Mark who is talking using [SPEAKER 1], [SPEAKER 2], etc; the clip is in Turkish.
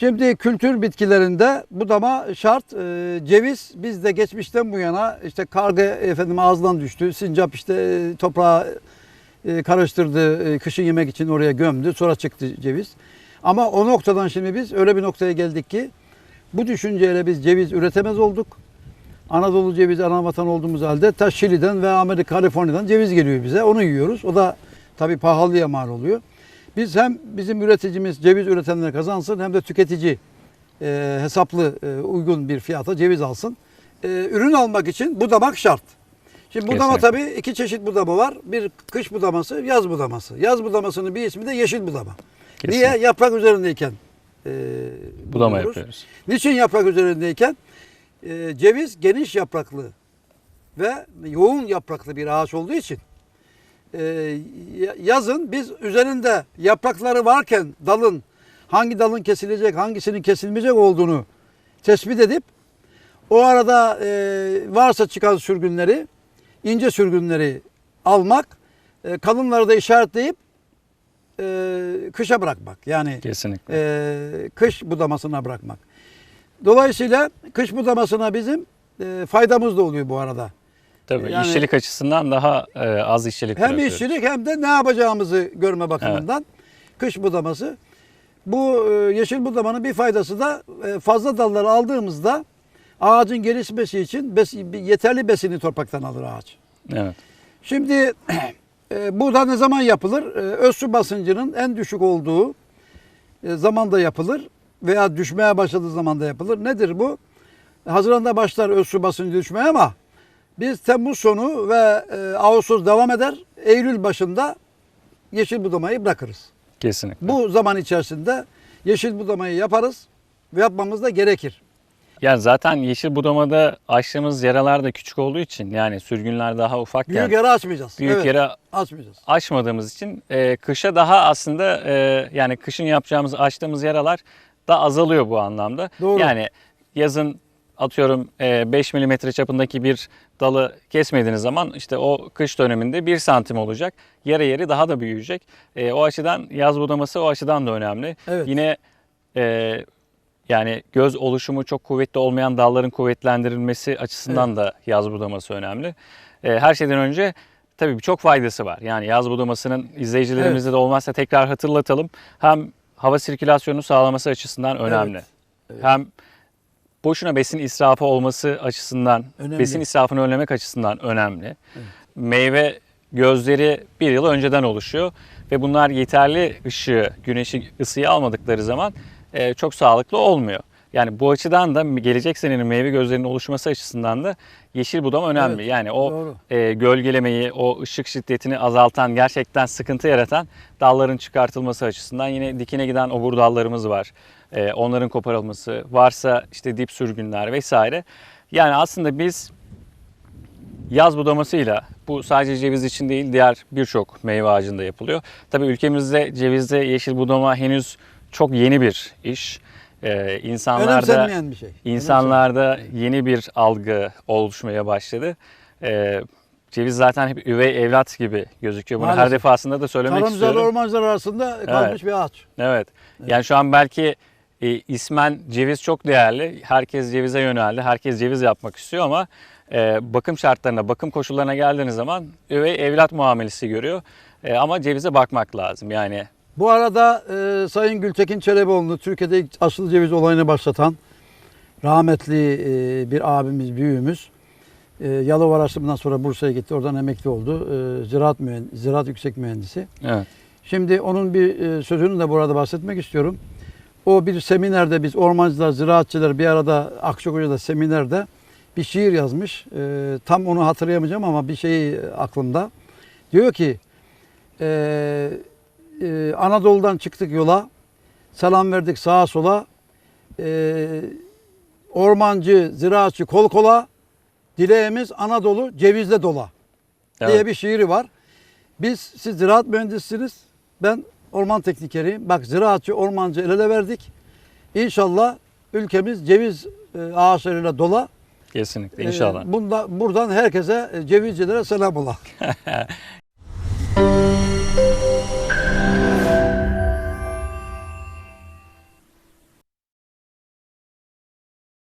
[SPEAKER 1] Şimdi kültür bitkilerinde budama şart. Ee, ceviz bizde geçmişten bu yana işte karga efendim ağızdan düştü. Sincap işte e, toprağa e, karıştırdı. e, Kışın yemek için oraya gömdü. Sonra çıktı ceviz. Ama o noktadan şimdi biz öyle bir noktaya geldik ki bu düşünceyle biz ceviz üretemez olduk. Anadolu cevizi ana vatan olduğumuz halde ta Şili'den ve Amerika, Kaliforniya'dan ceviz geliyor bize. Onu yiyoruz. O da tabii pahalıya mal oluyor. Biz hem bizim üreticimiz ceviz üretenler kazansın hem de tüketici e, hesaplı e, uygun bir fiyata ceviz alsın. E, ürün almak için budamak şart. Şimdi budama
[SPEAKER 2] Kesinlikle.
[SPEAKER 1] tabii iki çeşit budama var. Bir kış budaması, yaz budaması. Yaz budamasının bir ismi de yeşil budama.
[SPEAKER 2] Kesinlikle.
[SPEAKER 1] Niye? Yaprak üzerindeyken e,
[SPEAKER 2] Budama
[SPEAKER 1] buluyoruz.
[SPEAKER 2] yapıyoruz.
[SPEAKER 1] Niçin yaprak üzerindeyken? e, ceviz geniş yapraklı ve yoğun yapraklı bir ağaç olduğu için e, ya- yazın biz üzerinde yaprakları varken dalın hangi dalın kesilecek, hangisinin kesilmeyecek olduğunu tespit edip o arada e, varsa çıkan sürgünleri, ince sürgünleri almak, e, kalınları da işaretleyip e, kışa bırakmak. Yani
[SPEAKER 2] Kesinlikle.
[SPEAKER 1] e, kış budamasına bırakmak. Dolayısıyla kış budamasına bizim e, faydamız da oluyor bu arada.
[SPEAKER 2] Tabii
[SPEAKER 1] yani-
[SPEAKER 2] işçilik açısından daha e, az işçilik
[SPEAKER 1] Hem
[SPEAKER 2] bırakıyoruz.
[SPEAKER 1] işçilik hem de ne yapacağımızı görme bakımından kış budaması. Bu e, yeşil budamanın bir faydası da e, fazla dalları aldığımızda ağacın gelişmesi için bes- yeterli besini topraktan alır ağaç.
[SPEAKER 2] Evet.
[SPEAKER 1] Şimdi e, bu da ne zaman yapılır? E, öz su basıncının en düşük olduğu e, zamanda yapılır veya düşmeye başladığı zamanda yapılır. Nedir bu? Haziran'da başlar öz su basıncı düşmeye ama biz Temmuz sonu ve e, Ağustos devam eder. Eylül başında yeşil budamayı bırakırız.
[SPEAKER 2] Kesinlikle.
[SPEAKER 1] Bu zaman içerisinde yeşil budamayı yaparız ve yapmamız da gerekir.
[SPEAKER 2] Yani zaten yeşil budamada açtığımız yaralar da küçük olduğu için yani sürgünler daha ufakken
[SPEAKER 1] Büyük yara açmayacağız.
[SPEAKER 2] büyük
[SPEAKER 1] evet,
[SPEAKER 2] yara
[SPEAKER 1] açmayacağız.
[SPEAKER 2] açmadığımız için e, kışa daha aslında e, yani kışın yapacağımız açtığımız yaralar da azalıyor bu anlamda.
[SPEAKER 1] Doğru.
[SPEAKER 2] Yani yazın atıyorum e, 5 milimetre çapındaki bir dalı kesmediğiniz zaman işte o kış döneminde 1 santim olacak. Yara yeri daha da büyüyecek. E, o açıdan yaz budaması o açıdan da önemli.
[SPEAKER 1] Evet.
[SPEAKER 2] Yine e, yani göz oluşumu çok kuvvetli olmayan dalların kuvvetlendirilmesi açısından da yaz budaması önemli. E, her şeyden önce tabii çok faydası var. Yani yaz budamasının izleyicilerimizde de olmazsa tekrar hatırlatalım. Hem hava sirkülasyonunu sağlaması açısından önemli.
[SPEAKER 1] Evet, evet.
[SPEAKER 2] Hem boşuna besin israfı olması açısından,
[SPEAKER 1] Önemli.
[SPEAKER 2] besin israfını önlemek açısından önemli. Meyve gözleri bir yıl önceden oluşuyor ve bunlar yeterli ışığı, güneşi ısıyı almadıkları zaman e, çok sağlıklı olmuyor. Yani bu açıdan da gelecek senenin meyve gözlerinin oluşması açısından da yeşil budama önemli.
[SPEAKER 1] Evet,
[SPEAKER 2] yani o
[SPEAKER 1] doğru.
[SPEAKER 2] e, gölgelemeyi, o ışık şiddetini azaltan, gerçekten sıkıntı yaratan dalların çıkartılması açısından yine dikine giden obur dallarımız var. E, onların koparılması, varsa işte dip sürgünler vesaire. Yani aslında biz yaz budamasıyla bu sadece ceviz için değil diğer birçok meyve ağacında yapılıyor. Tabii ülkemizde cevizde yeşil budama henüz çok yeni bir iş. Ee, insanlarda
[SPEAKER 1] bir şey.
[SPEAKER 2] insanlarda yeni bir algı oluşmaya başladı. Ee, ceviz zaten hep üvey evlat gibi gözüküyor. Bunu her
[SPEAKER 1] Maalesef.
[SPEAKER 2] defasında da söylemek
[SPEAKER 1] Tarımcılar
[SPEAKER 2] istiyorum.
[SPEAKER 1] ormancılar arasında kalmış bir ağaç.
[SPEAKER 2] Evet. Yani şu an belki e, ismen ceviz çok değerli. Herkes cevize yöneldi. Herkes ceviz yapmak istiyor ama e, bakım şartlarına, bakım koşullarına geldiğiniz zaman üvey evlat muamelesi görüyor. E, ama cevize bakmak lazım. Yani
[SPEAKER 1] Bu arada e, Sayın Gültekin Çelebioğlu Türkiye'de ilk asıl ceviz olayını başlatan rahmetli e, bir abimiz, büyüğümüz. E, Yalova araştırmadan sonra Bursa'ya gitti. Oradan emekli oldu. E, ziraat, mühendisi, ziraat yüksek mühendisi.
[SPEAKER 2] evet.
[SPEAKER 1] Şimdi onun bir e, sözünü de burada bahsetmek istiyorum. O bir seminerde biz ormancılar, ziraatçılar bir arada Akçakoca'da seminerde bir şiir yazmış. E, tam onu hatırlayamayacağım ama bir şey aklımda. Diyor ki e, e, Anadolu'dan çıktık yola, selam verdik sağa sola. E, ormancı, ziraatçı kol kola, dileğimiz Anadolu cevizle dola diye
[SPEAKER 2] Evet.
[SPEAKER 1] bir şiiri var. Biz siz ziraat mühendisiniz. Ben orman teknikeriyim. Bak ziraatçı, ormancı el ele verdik. İnşallah ülkemiz ceviz e, ağaçlarıyla dola.
[SPEAKER 2] Kesinlikle
[SPEAKER 1] E,
[SPEAKER 2] inşallah.
[SPEAKER 1] bunda, buradan herkese e, cevizcilere selam ola.